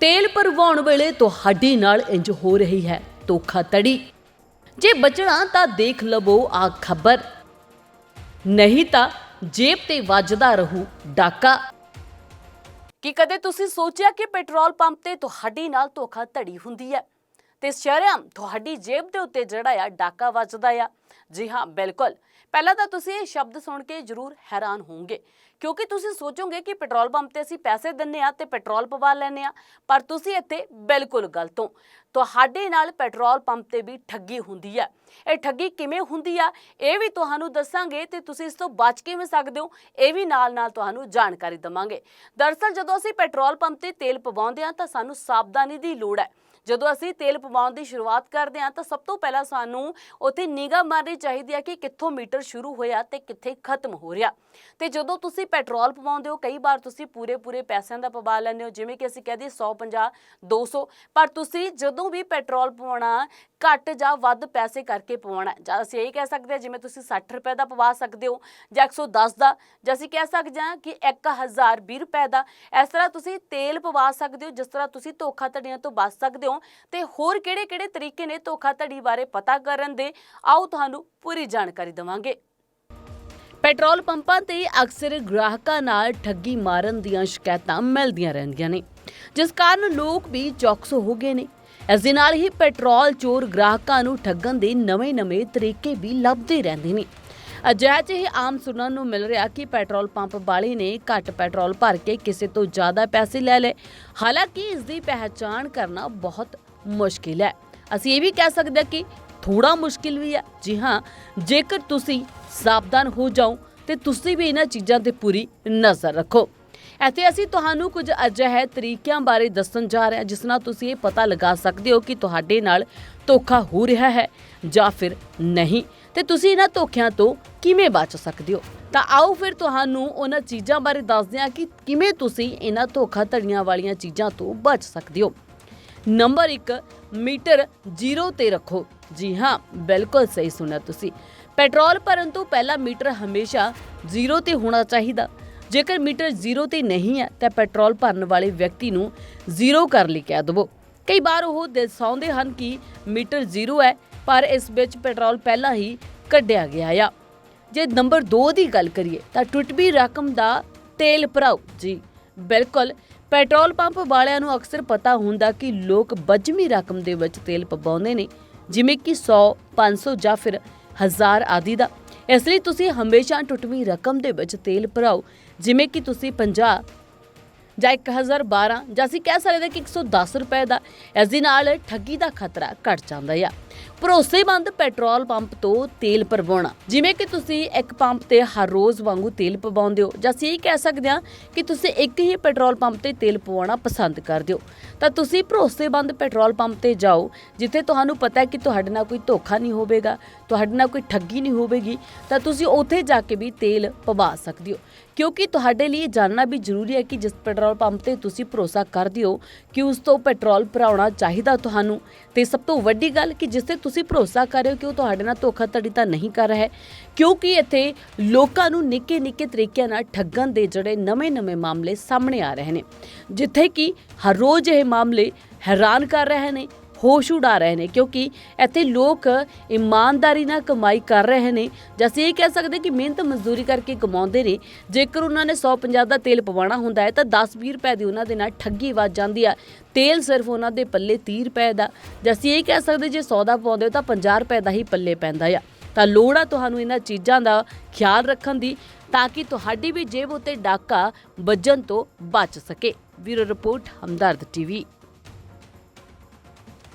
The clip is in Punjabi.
ਤੇਲ ਭਰਵਾਉਣ ਵੇਲੇ ਤੁਹਾਡੀ ਨਾਲ ਇੰਜ ਹੋ ਰਹੀ ਹੈ ਧੋਖਾ ਧੋਖਾਧੜੀ। ਜੇ ਬਚਣਾ ਤਾਂ ਦੇਖ ਲਵੋ ਆ ਖਬਰ। ਨਹੀਂ ਤਾਂ ਜੇਬ ਤੇ ਵੱਜਦਾ ਰਹੂ ਡਾਕਾ। ਕੀ ਕਦੇ ਤੁਸੀਂ ਸੋਚਿਆ ਕਿ ਪੈਟਰੋਲ ਪੰਪ ਤੇ ਤੁਹਾਡੀ ਨਾਲ ਧੋਖਾ ਧੜੀ ਹੁੰਦੀ ਹੈ? ਤੇ ਸ਼ਰਮ ਤੁਹਾਡੀ ਜੇਬ ਦੇ ਉੱਤੇ ਜਿਹੜਾ ਆ, ਡਾਕਾ ਵੱਜਦਾ ਆ। ਜੀ ਹਾਂ, ਬਿਲਕੁਲ। ਪਹਿਲਾਂ ਤਾਂ ਤੁਸੀਂ ਇਹ ਸ਼ਬਦ ਸੁਣ ਕੇ ਜ਼ਰੂਰ ਹੈਰਾਨ ਹੋਵੋਗੇ, ਕਿਉਂਕਿ ਤੁਸੀਂ ਸੋਚੋਗੇ ਕਿ ਪੈਟਰੋਲ ਪੰਪ ਤੇ ਅਸੀਂ ਪੈਸੇ ਦਿੰਨੇ ਆ ਤੇ ਪੈਟਰੋਲ ਪਵਾ ਲੈਨੇ ਆ, ਪਰ ਤੁਸੀਂ ਇੱਥੇ ਬਿਲਕੁਲ ਗਲਤ ਹੋ। ਤੁਹਾਡੇ ਨਾਲ ਪੈਟਰੋਲ ਪੰਪ ਤੇ ਵੀ ਠੱਗੀ ਹੁੰਦੀ ਆ। ਇਹ ਠੱਗੀ ਕਿਵੇਂ ਹੁੰਦੀ ਆ, ਇਹ ਵੀ ਤੁਹਾਨੂੰ ਦੱਸਾਂਗੇ ਤੇ ਤੁਸੀਂ ਇਸ ਤੋਂ ਬਚ ਕਿਵੇਂ ਸਕਦੇ ਹੋ, ਇਹ ਵੀ ਨਾਲ-ਨਾਲ ਤੁਹਾਨੂੰ ਜਾਣਕਾਰੀ ਦਵਾਂਗੇ। ਦਰਅਸਲ ਜਦੋਂ ਅਸੀਂ ਪੈਟਰੋਲ ਪੰਪ ਤੇ ਤੇਲ ਪਵਾਉਂਦੇ ਆ, ਤਾਂ ਸਾਨੂੰ ਸਾਵਧਾਨੀ ਦੀ ਲੋੜ ਹੈ। ਜਦੋਂ ਅਸੀਂ ਤੇਲ ਪਵਾਉਣ ਦੀ ਸ਼ੁਰੂਆਤ ਕਰਦੇ ਹਾਂ, ਤਾਂ ਸਭ ਤੋਂ ਪਹਿਲਾਂ ਸਾਨੂੰ ਉੱਥੇ ਨਿਗਾਹ ਮਾਰਨੀ ਚਾਹੀਦੀ ਹੈ ਕਿ ਕਿੱਥੋਂ ਮੀਟਰ ਸ਼ੁਰੂ ਹੋਇਆ ਤੇ ਕਿੱਥੇ ਖਤਮ ਹੋ ਰਿਹਾ। ਤੇ ਜਦੋਂ ਤੁਸੀਂ ਪੈਟਰੋਲ ਪਵਾਉਂਦੇ ਹੋ, ਕਈ ਵਾਰ ਤੁਸੀਂ ਪੂਰੇ ਪੂਰੇ ਪੈਸਿਆਂ ਦਾ ਪਵਾ ਲੈਂਦੇ ਹੋ, ਜਿਵੇਂ ਕਿ ਅਸੀਂ ਕਹਦੇ 150 200 ਪਰ ਤੁਸੀਂ ਜਦੋਂ ਵੀ ਪੈਟਰੋਲ ਪਵਾਉਣਾ, ਘੱਟ ਜਾਂ ਵੱਧ ਪੈਸੇ ਕਰਕੇ ਪਵਾਉਣਾ ਜਾਂ ਅਸੀਂ ਇਹ ਕਹਿ ਸਕਦੇ ਹਾਂ, ਜਿਵੇਂ ਤੁਸੀਂ 60 ਰੁਪਏ ਦਾ ਪਵਾ ਸਕਦੇ ਹੋ ਜਾਂ 110 ਦਾ, ਜਾਂ ਅਸੀਂ ਕਹਿ ਸਕਦੇ ਹਾਂ ਕਿ 1020 ਰੁਪਏ ਦਾ। ਇਸ ਤਰ੍ਹਾਂ ਤੁਸੀਂ ਤੇਲ ਪਵਾ ਸਕਦੇ ਹੋ, ਜਿਸ ਤਰ੍ਹਾਂ ਤੁਸੀਂ ਧੋਖਾਧੜੀਆਂ ਤੋਂ ਬਚ ਸਕਦੇ ਹੋ। ਤੇ ਹੋਰ ਕਿਹੜੇ-ਕਿਹੜੇ ਤਰੀਕੇ ਨੇ ਧੋਖਾਧੜੀ ਬਾਰੇ ਪਤਾ ਕਰਨ ਦੇ? ਆਓ ਤੁਹਾਨੂੰ ਪੂਰੀ ਜਾਣਕਾਰੀ ਦਵਾਂਗੇ। ਪੈਟਰੋਲ ਪੰਪਾਂ ਤੇ ਅਕਸਰ ਗ੍ਰਾਹਕਾਂ ਨਾਲ ਠੱਗੀ ਮਾਰਨ ਦੀਆਂ ਸ਼ਿਕਾਇਤਾਂ ਮਿਲਦੀਆਂ ਰਹਿੰਦੀਆਂ ਨੇ, ਜਿਸ ਕਾਰਨ ਲੋਕ ਵੀ ਚੌਕਸ ਹੋ ਗਏ ਨੇ। ਇਸ ਦੇ ਨਾਲ ਹੀ ਪੈਟਰੋਲ ਚੋਰ ਗ੍ਰਾਹਕਾਂ ਨੂੰ ਠੱਗਣ ਦੇ ਨਵੇਂ-ਨਵੇਂ ਤਰੀਕੇ ਵੀ ਲੱਭਦੇ ਰਹਿੰਦੇ ਨੇ। ਅਜਿਹਾ ਜਿਹੇ ਆਮ ਸੁਣਨ ਨੂੰ ਮਿਲ ਰਿਹਾ ਕਿ ਪੈਟਰੋਲ ਪੰਪ ਵਾਲੇ ਨੇ ਘੱਟ ਪੈਟਰੋਲ ਭਰ ਕੇ ਕਿਸੇ ਤੋਂ ਜ਼ਿਆਦਾ ਪੈਸੇ ਲੈ ਲਏ। ਹਾਲਾਂਕਿ ਇਸ ਦੀ ਪਹਿਚਾਣ ਕਰਨਾ ਬਹੁਤ ਮੁਸ਼ਕਿਲ ਹੈ। ਅਸੀਂ ਇਹ ਵੀ ਕਹਿ ਸਕਦੇ ਹਾਂ ਕਿ ਥੋੜਾ ਮੁਸ਼ਕਿਲ ਵੀ ਹੈ। ਜੀ ਹਾਂ, ਜੇਕਰ ਤੁਸੀਂ ਸਾਵਧਾਨ ਹੋ ਜਾਓ ਤੇ ਤੁਸੀਂ ਵੀ ਇਹਨਾਂ ਚੀਜ਼ਾਂ ਤੇ ਪੂਰੀ ਨਜ਼ਰ ਰੱਖੋ। ਇੱਥੇ ਅਸੀਂ ਤੁਹਾਨੂੰ ਕੁਝ ਅਜਿਹੇ ਤਰੀਕਿਆਂ ਬਾਰੇ ਦੱਸਣ ਜਾ ਰਹੇ ਹਾਂ, ਜਿਸ ਨਾਲ ਤੁਸੀਂ ਇਹ ਪਤਾ ਲਗਾ ਸਕਦੇ ਹੋ ਕਿ ਤੁਹਾਡੇ ਨਾਲ ਧੋਖਾ ਹੋ ਰਿਹਾ ਹੈ ਜਾਂ ਫਿਰ ਨਹੀਂ। ਤੇ ਤੁਸੀਂ ਇਹਨਾਂ ਧੋਖਿਆਂ ਤੋਂ ਕਿਵੇਂ ਬਚ ਸਕਦੇ ਹੋ? ਤਾਂ ਆਓ ਫਿਰ ਤੁਹਾਨੂੰ ਉਹਨਾਂ ਚੀਜ਼ਾਂ ਬਾਰੇ ਦੱਸਦੇ ਹਾਂ ਕਿ ਕਿਵੇਂ ਤੁਸੀਂ ਇਹਨਾਂ ਧੋਖਾਧੜੀਆਂ ਵਾਲੀਆਂ ਚੀਜ਼ਾਂ ਤੋਂ ਬਚ ਸਕਦੇ ਹੋ। ਨੰਬਰ 1 ਮੀਟਰ ਜ਼ੀਰੋ ਤੇ ਰੱਖੋ। ਜੀ ਹਾਂ, ਬਿਲਕੁਲ ਸਹੀ ਸੁਣਿਆ ਤੁਸੀਂ। ਪੈਟਰੋਲ ਭਰਨ ਤੋਂ ਪਹਿਲਾਂ ਮੀਟਰ ਹਮੇਸ਼ਾ ਜ਼ੀਰੋ ਤੇ ਹੋਣਾ ਚਾਹੀਦਾ। ਜੇਕਰ ਮੀਟਰ ਜ਼ੀਰੋ ਤੇ ਨਹੀਂ ਹੈ, ਤਾਂ ਪੈਟਰੋਲ ਭਰਨ ਵਾਲੇ ਵਿਅਕਤੀ ਨੂੰ ਜ਼ੀਰੋ ਕਰ ਲਈ ਕਹਿ ਦਵੋ। ਕਈ ਵਾਰ ਉਹ ਦਰਸਾਉਂਦੇ ਹਨ ਕਿ ਮੀਟਰ ਜ਼ੀਰੋ ਹੈ, ਪਰ ਇਸ ਵਿੱਚ ਪੈਟਰੋਲ ਪਹਿਲਾਂ ਹੀ ਕੱਢਿਆ ਗਿਆ ਆ। ਜੇ ਨੰਬਰ 2 ਦੀ ਗੱਲ ਕਰੀਏ, ਤਾਂ ਟੁੱਟਵੀਂ ਰਕਮ ਦਾ ਤੇਲ ਭਰਾਓ। ਜੀ, ਬਿਲਕੁਲ। ਪੈਟਰੋਲ ਪੰਪ ਵਾਲਿਆਂ ਨੂੰ ਅਕਸਰ ਪਤਾ ਹੁੰਦਾ ਕਿ ਲੋਕ ਬੱਜਵੀਂ ਰਕਮ ਦੇ ਵਿੱਚ ਤੇਲ ਪਵਾਉਂਦੇ ਨੇ, ਜਿਵੇਂ ਕਿ 100 500 ਜਾਂ ਫਿਰ 1000 ਆਦਿ ਦਾ। ਇਸ ਲਈ ਤੁਸੀਂ ਹਮੇਸ਼ਾ ਟੁੱਟਵੀਂ ਰਕਮ ਦੇ ਵਿੱਚ ਤੇਲ ਭਰਾਓ, ਜਿਵੇਂ ਕਿ ਤੁਸੀਂ 50 ਜਾਂ 1012 ਜਾਂ ਅਸੀਂ ਕਹਿ ਸਕਦੇ ਹਾਂ ਕਿ 110 ਰੁਪਏ ਦਾ, ਇਸ ਦੇ ਨਾਲ ਠੱਗੀ ਦਾ ਖਤਰਾ ਘਟ ਜਾਂਦਾ ਆ। ਭਰੋਸੇਮੰਦ ਪੈਟਰੋਲ ਪੰਪ ਤੋਂ ਤੇਲ ਭਰਵਾਉਣਾ। ਜਿਵੇਂ ਕਿ ਤੁਸੀਂ ਇੱਕ ਪੰਪ ਤੇ ਹਰ ਰੋਜ਼ ਵਾਂਗੂ ਤੇਲ ਪਵਾਉਂਦੇ ਹੋ। ਜਾਂ ਅਸੀਂ ਇਹ ਕਹਿ ਸਕਦੇ ਹਾਂ ਕਿ ਤੁਸੀਂ ਇੱਕ ਹੀ ਪੈਟਰੋਲ ਪੰਪ ਤੇ ਤੇਲ ਪਵਾਉਣਾ ਪਸੰਦ ਕਰਦੇ ਹੋ। ਤਾਂ ਤੁਸੀਂ ਭਰੋਸੇਮੰਦ ਪੈਟਰੋਲ ਪੰਪ ਤੇ ਜਾਓ, ਜਿੱਥੇ ਤੁਹਾਨੂੰ ਪਤਾ ਹੈ ਕਿ ਤੁਹਾਡੇ ਨਾਲ ਕੋਈ ਧੋਖਾ ਨਹੀਂ ਹੋਵੇਗਾ, ਤੁਹਾਡੇ ਨਾਲ ਕੋਈ ਠੱਗੀ ਨਹੀਂ ਹੋਵੇਗੀ, ਤਾਂ ਤੁਸੀਂ ਉੱਥੇ ਜਾ ਕੇ ਵੀ ਤੇਲ ਪਵਾ ਸਕਦੇ ਹੋ। ਕਿਉਂਕਿ ਤੁਹਾਡੇ ਲਈ ਇਹ ਜਾਣਨਾ ਵੀ ਜ਼ਰੂਰੀ ਹੈ ਕਿ ਜਿਸ ਪੈਟਰੋਲ ਪੰਪ ਤੇ ਤੁਸੀਂ ਭਰੋਸਾ ਕਰਦੇ ਹੋ ਕਿ ਉਸ ਤੋਂ ਪੈਟਰੋਲ ਭਰਾਉਣਾ ਚਾਹੀਦਾ ਤੁਹਾਨੂੰ। ਤੇ ਸਭ ਤੋਂ ਵੱਡੀ ਗੱਲ ਕਿ ਜਿਸ ਤੇ ਤੁਸੀਂ ਭਰੋਸਾ ਕਰ ਰਹੇ ਹੋ ਕਿ ਉਹ ਤੁਹਾਡੇ ਨਾਲ ਧੋਖਾਧੜੀ ਤਾਂ ਨਹੀਂ ਕਰ ਰਿਹਾ ਹੈ? ਕਿਉਂਕਿ ਇੱਥੇ ਲੋਕਾਂ ਨੂੰ ਨਿੱਕੇ ਨਿੱਕੇ ਤਰੀਕਿਆਂ ਨਾਲ ਠੱਗਣ ਦੇ ਜਿਹੜੇ ਨਵੇਂ-ਨਵੇਂ ਮਾਮਲੇ ਸਾਹਮਣੇ ਆ ਰਹੇ ਨੇ। ਜਿੱਥੇ ਕਿ ਹਰ ਰੋਜ਼ ਇਹ ਮਾਮਲੇ ਹੈਰਾਨ ਕਰ ਰਹੇ ਨੇ ਹੋਸ਼ ਉਡਾ ਰਹੇ ਨੇ, ਕਿਉਂਕਿ ਇੱਥੇ ਲੋਕ ਇਮਾਨਦਾਰੀ ਨਾਲ ਕਮਾਈ ਕਰ ਰਹੇ ਨੇ। ਜਾਂ ਅਸੀਂ ਇਹ ਕਹਿ ਸਕਦੇ ਕਿ ਮਿਹਨਤ ਮਜ਼ਦੂਰੀ ਕਰਕੇ ਕਮਾਉਂਦੇ ਨੇ। ਜੇਕਰ ਉਹਨਾਂ ਨੇ 150 ਦਾ ਤੇਲ ਪਵਾਉਣਾ ਹੁੰਦਾ ਹੈ, ਤਾਂ 10-20 ਰੁਪਏ ਦੀ ਉਹਨਾਂ ਦੇ ਨਾਲ ਠੱਗੀ ਵੱਜ ਜਾਂਦੀ ਆ। ਤੇਲ ਸਿਰਫ ਉਹਨਾਂ ਦੇ ਪੱਲੇ 30 ਰੁਪਏ ਦਾ। ਜਾਂ ਅਸੀਂ ਇਹ ਕਹਿ ਸਕਦੇ ਜੇ 100 ਦਾ ਪਵਾਉਂਦੇ ਹੋ, ਤਾਂ 50 ਰੁਪਏ ਦਾ ਹੀ ਪੱਲੇ ਪੈਂਦਾ ਆ। ਤਾਂ ਲੋੜ ਆ ਤੁਹਾਨੂੰ ਇਹਨਾਂ ਚੀਜ਼ਾਂ ਦਾ ਖਿਆਲ ਰੱਖਣ ਦੀ, ਤਾਂ ਕਿ ਤੁਹਾਡੀ ਵੀ ਜੇਬ ਉੱਤੇ ਡਾਕਾ ਵੱਜਣ ਤੋਂ ਬਚ ਸਕੇ। ਵੀਰੋ ਰਿਪੋਰਟ, ਹਮਦਰਦ ਟੀਵੀ।